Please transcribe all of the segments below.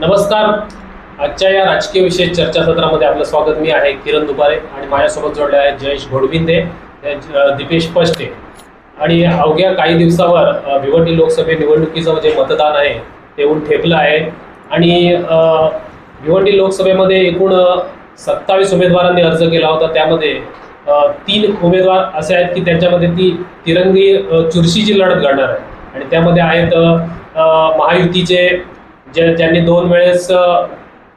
नमस्कार. आजच्या या राजकीय विषय चर्चासत्रामध्ये आपलं स्वागत. मी आहे किरण दुपारे आणि माझ्यासोबत जोडले आहेत जयेश घोडविंदे दीपेश पष्टे. आणि अवघ्या काही दिवसावर भिवंडी लोकसभे निवडणुकीचं जे मतदान आहे ते येऊन ठेपलं आहे. आणि भिवंडी लोकसभेमध्ये एकूण सत्तावीस उमेदवारांनी अर्ज केला होता. त्यामध्ये तीन उमेदवार असे आहेत की त्यांच्यामध्ये ती तिरंगी चुरशीची लढत घडणार आहे. आणि त्यामध्ये आहेत महायुतीचे जे ज्यांनी दोन वेळेस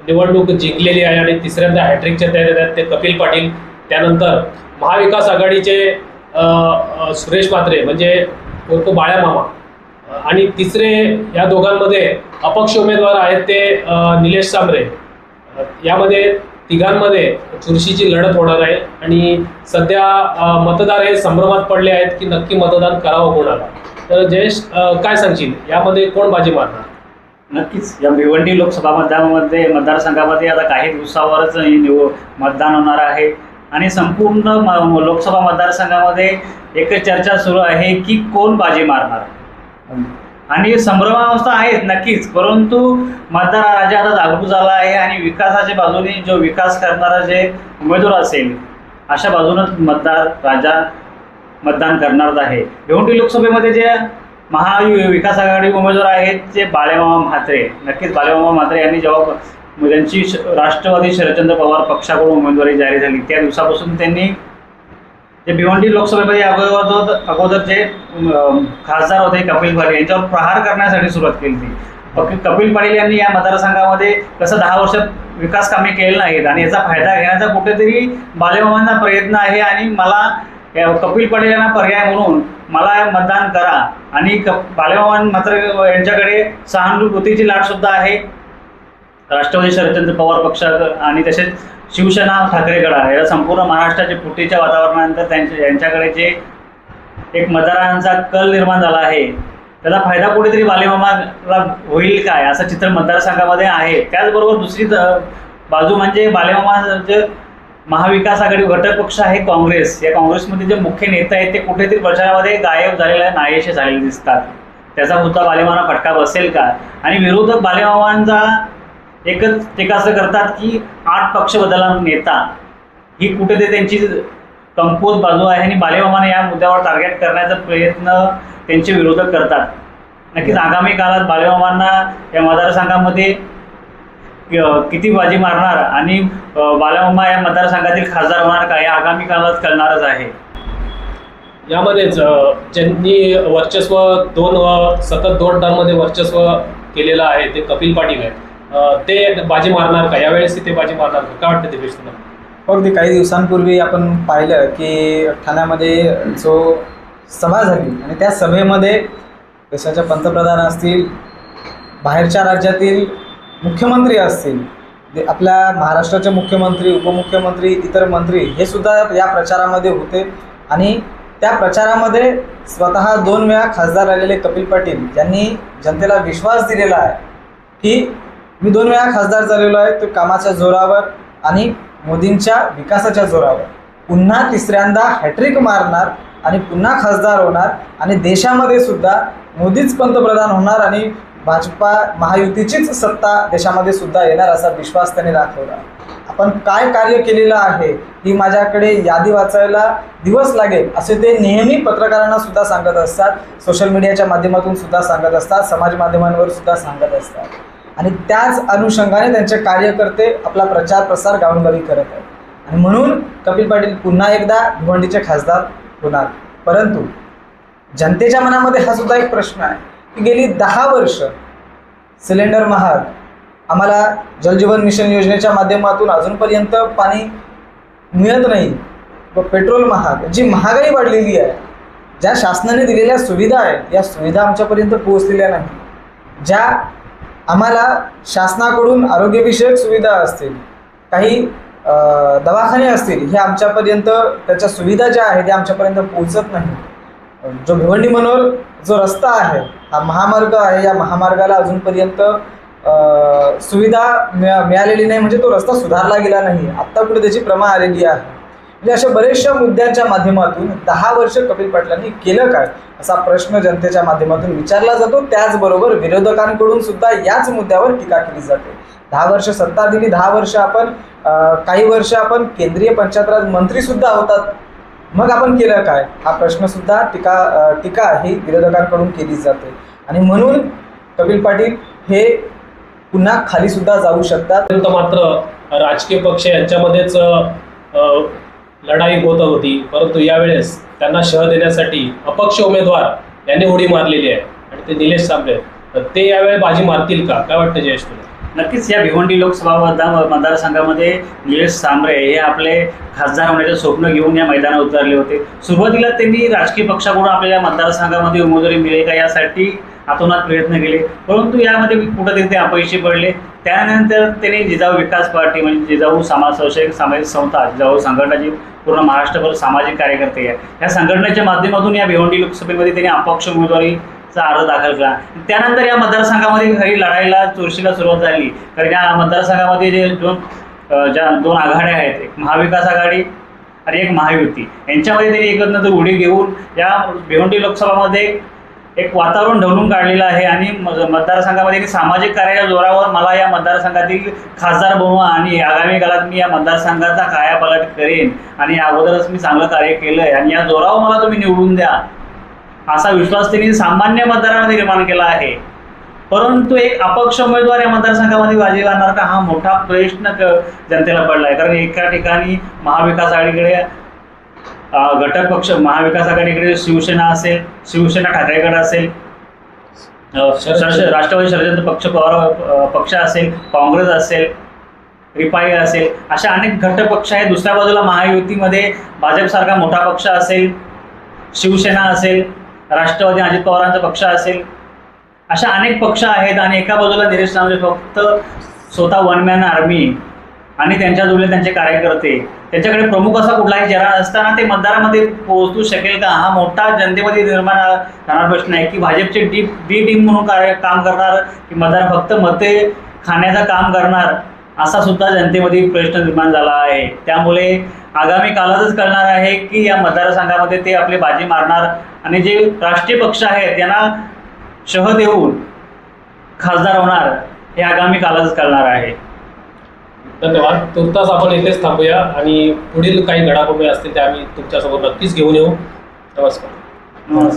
निवडणूक जिंकलेली आहे आणि तिसऱ्यांदा हॅट्रिकच्या तयारीत आहेत ते कपिल पाटील त्यानंतर महाविकास आघाडीचे सुरेश म्हात्रे म्हणजे उर्फ बाळ्या मामा आणि तिसरे या दोघांमध्ये अपक्ष उमेदवार आहेत ते निलेश सांबरे यामध्ये तिघांमध्ये चुरशीची लढत होणार आहे आणि सध्या मतदार हे संभ्रमात पडले आहेत की नक्की मतदान करावं कोणाला. तर जयेश काय सांगशील? यामध्ये कोण बाजी मारणार? नक्कीच. या भिवंडी लोकसभा मतदानामध्ये मतदारसंघामध्ये आता काही दिवसावरच निव मतदान होणार आहे. आणि संपूर्ण म- लोकसभा मतदारसंघामध्ये एकच चर्चा सुरू आहे की कोण बाजी मारणार. आणि संभ्रमावस्था आहेत नक्कीच. परंतु मतदार राजा आता जागरूक झाला आहे आणि विकासाच्या बाजूने जो विकास करणारा जे उमेदवार असेल अशा बाजूनच मतदार राजा मतदान करणार आहे. भिवंडी लोकसभेमध्ये जे महाविकास आघाडी उमेदवार आहेत ते बाळेमामा म्हात्रे. नक्कीच बाळेमामा म्हात्रे यांनी जेव्हा त्यांची श- राष्ट्रवादी शरदचंद्र पवार पक्षाकडून उमेदवारी जाहीर झाली त्या दिवसापासून त्यांनी जे भिवंडी लोकसभेमध्ये अगोदर अगोदर जे खासदार होते कपिल पाटील यांच्यावर प्रहार करण्यासाठी सुरुवात केली होती. कपिल कपिल पाटील यांनी या मतदारसंघामध्ये कसं दहा वर्ष विकास कामे केले नाहीत आणि याचा फायदा घेण्याचा कुठेतरी बालेमामांना प्रयत्न आहे आणि मला कपिल पाटील यांना पर्याय म्हणून मला मतदान करा. आणि क बालेमामान मात्र यांच्याकडे सहानुभूतीची लाटसुद्धा आहे. राष्ट्रवादी शरदचंद्र पवार पक्ष आणि तसेच शिवसेना ठाकरेगड आहे. या संपूर्ण महाराष्ट्राच्या फुटीच्या वातावरणानंतर त्यांच्या यांच्याकडे जे एक मतदारांचा कल निर्माण झाला आहे त्याचा फायदा कुठेतरी बालेमामाला होईल काय? असं चित्र मतदारसंघामध्ये आहे. त्याचबरोबर दुसरी द- बाजू म्हणजे बालेमामा जे महाविकास आघाडी घटक पक्ष आहे काँग्रेस. या काँग्रेसमध्ये जे मुख्य नेते आहेत ते कुठेतरी प्रचारामध्ये गायब झालेले आहे, नाहीसे झालेले दिसतात. त्याचा मुद्दा बालेमाना फटका बसेल का? आणि विरोधक बालेमावांचा एकच टीका असं करतात की आठ पक्ष बदला नेता. ही कुठेतरी त्यांची कमकुवत बाजू आहे आणि बालेमामाने या मुद्द्यावर टार्गेट करण्याचा प्रयत्न त्यांचे विरोधक करतात. नक्कीच आगामी काळात बालेमामांना या मतदारसंघामध्ये किती बाजी मारणार आणि बालेमामा या मतदारसंघातील खासदार होणार का या आगामी काळात कळणारच आहे. यामध्येच ज्यांनी वर्चस्व दोन सतत दोन टर्ममध्ये वर्चस्व केलेलं आहे ते कपिल पाटील आहेत. ते बाजी मारणार का? यावेळेस ते बाजी मारणार का? काय वाटतं दिपेश तुला अगदी काही दिवसांपूर्वी आपण पाहिलं की ठाण्यामध्ये जो सभा झाली आणि त्या सभेमध्ये देशाचे पंतप्रधान असतील बाहेरच्या राज्यातील मुख्यमंत्री असतील आपल्या महाराष्ट्राचे मुख्यमंत्री उपमुख्यमंत्री इतर मंत्री हे सुद्धा या प्रचारामध्ये होते. आणि त्या प्रचारामध्ये स्वतः दोन वेळा खासदार राहिलेले कपिल पाटील यांनी जनतेला विश्वास दिलेला आहे की मी दोन वेळा खासदार झालेलो आहे तो कामाच्या जोरावर आणि मोदींच्या विकासाच्या जोरावर. पुन्हा तिसऱ्यांदा हॅट्रिक मारणार आणि पुन्हा खासदार होणार आणि देशामध्ये सुद्धा मोदीच पंतप्रधान होणार आणि भाजपा महायुतीचीच सत्ता देशामध्ये सुद्धा येणार असा विश्वास त्यांनी दाखवला. आपण काय कार्य केलेलं आहे ही माझ्याकडे यादी वाचायला दिवस लागेल असे ते नेहमी पत्रकारांना सुद्धा सांगत असतात सोशल मीडियाच्या माध्यमातून सुद्धा सांगत असतात समाज माध्यमांवर सुद्धा सांगत असतात. आणि त्याच अनुषंगाने त्यांचे कार्यकर्ते आपला प्रचार प्रसार गावंगावी करत आहेत. आणि म्हणून कपिल पाटील पुन्हा एकदा भिवंडीचे खासदार होणार. परंतु जनतेच्या मनामध्ये हा सुद्धा एक प्रश्न आहे. की गेली दहा वर्ष. सिलेंडर महाग. आम्हाला जलजीवन मिशन योजनेच्या माध्यमातून अजूनपर्यंत पाणी मिळत नाही व पेट्रोल महाग. जी महागाई वाढलेली आहे ज्या शासनाने दिलेल्या सुविधा आहेत या सुविधा आमच्यापर्यंत पोहोचलेल्या नाही ज्या आम्हाला शासनाकडून आरोग्यविषयक सुविधा असतील काही दवाखाने असतील हे आमच्यापर्यंत त्याच्या सुविधा ज्या आहेत त्या आमच्यापर्यंत पोहोचत नाही जो भिवंडी मनोर जो रस्ता आहे हा महामार्ग आहे या महामार्गाला अजूनपर्यंत सुविधा मिळा मिळालेली नाही म्हणजे तो रस्ता सुधारला गेला नाही. आत्ता पुढे त्याची प्रमा आलेली आहे. म्हणजे अशा बरेचशा मुद्द्यांच्या माध्यमातून दहा वर्ष कपिल पाटलांनी केलं काय असा प्रश्न जनतेच्या माध्यमातून विचारला जातो. त्याचबरोबर विरोधकांकडून सुद्धा याच मुद्द्यावर टीका केली जाते. दहा वर्ष सत्ता दिली दहा वर्ष आपण काही वर्ष आपण केंद्रीय पंचायत राज मंत्री सुद्धा होतात. मग आपण केलं काय? हा प्रश्न सुद्धा टीका टीका ही विरोधकांकडून केली जाते. आणि म्हणून कपिल पाटील हे पुन्हा खाली सुद्धा जाऊ शकतात. मात्र राजकीय पक्ष यांच्यामध्येच लढाई होत होती. परंतु यावेळेस त्यांना शह देण्यासाठी अपक्ष उमेदवार यांनी उडी मारलेली आहे. आणि ते निलेश सांबळे आहेत. तर ते यावेळी बाजी मारतील का? काय वाटतं जयेश तुला? नक्कीच या भिवंडी लोकसभा मतदार मतदारसंघामध्ये निलेश सांबरे हे आपले खासदार होण्याचे स्वप्न घेऊन या मैदानात उतरले होते. सुरुवातीला त्यांनी राजकीय पक्षाकडून आपल्या मतदारसंघामध्ये उमेदवारी मिळेल का यासाठी आतोनात प्रयत्न केले. परंतु यामध्ये कुठंतरी ते अपयशी पडले. त्यानंतर त्यांनी जिजाऊ विकास पार्टी म्हणजे जिजाऊ समाज संशय सामाजिक संस्था जिजाऊ संघटनाची पूर्ण महाराष्ट्रभर सामाजिक कार्यकर्ते आहे या संघटनेच्या माध्यमातून या भिवंडी लोकसभेमध्ये त्यांनी अपक्ष उमेदवारी चा अर्ज दाखल केला. त्यानंतर या मतदारसंघामध्ये खरी लढाईला चुरशीला सुरुवात झाली. कारण या मतदारसंघामध्ये जे दोन ज्या दोन आघाड्या आहेत एक महाविकास आघाडी आणि एक महायुती. यांच्यामध्ये त्यांनी एकत्र उडी घेऊन या भिवंडी लोकसभामध्ये एक वातावरण ढवळून काढलेलं आहे आणि म- मतदारसंघामध्ये एक सामाजिक कार्याच्या जोरावर मला या मतदारसंघातील खासदार बनवा आणि आगामी काळात मी या मतदारसंघाचा कायापालट करेन. आणि अगोदरच मी चांगलं कार्य केलं आहे आणि या जोरावर मला तुम्ही निवडून द्या. असा विश्वास त्यांनी सामान्य मतदारामध्ये निर्माण केला आहे. परंतु एक अपक्ष उमेदवार या मतदारसंघामध्ये बाजी घालणार का? हा मोठा प्रश्न जनतेला पडला आहे कारण एका ठिकाणी महाविकास आघाडीकडे घटक पक्ष महाविकास आघाडीकडे शिवसेना असेल शिवसेना ठाकरेगड असेल राष्ट्रवादी शरदचंद्र पक्ष पवार पक्ष असेल काँग्रेस असेल रिपाई असेल अशा अनेक घटक पक्ष आहेत. दुसऱ्या बाजूला महायुतीमध्ये भाजपसारखा मोठा पक्ष असेल शिवसेना असेल राष्ट्रवादी अजित पवारांचा पक्ष असेल अशा अनेक पक्ष आहेत आणि एका बाजूला निलेश रामजे फक्त स्वतः वन मॅन आर्मी आणि त्यांच्या जोडले त्यांचे कार्यकर्ते. त्यांच्याकडे प्रमुख असा कुठलाही जरा असताना ते मतदारामध्ये पोहोचू शकेल का? हा मोठा जनतेमध्ये निर्माण राहणार प्रश्न आहे की भाजपचे डी डी टीम म्हणून कार्य काम करणार की मतदार फक्त मते खाण्याचं काम करणार? असा सुद्धा जनतेमध्ये प्रश्न निर्माण झाला आहे. त्यामुळे आगामी काळातच कळणार आहे की या मतदारसंघामध्ये ते आपली बाजी मारणार आणि जे राष्ट्रीय पक्ष आहेत यांना शह देऊन खासदार होणार हे आगामी काळातच कळणार आहे. धन्यवाद. तुर्तास आपण इथेच थांबूया आणि पुढील काही घडामोडी असतील त्या आम्ही तुमच्यासमोर नक्कीच घेऊन येऊ. नमस्कार. नमस्कार.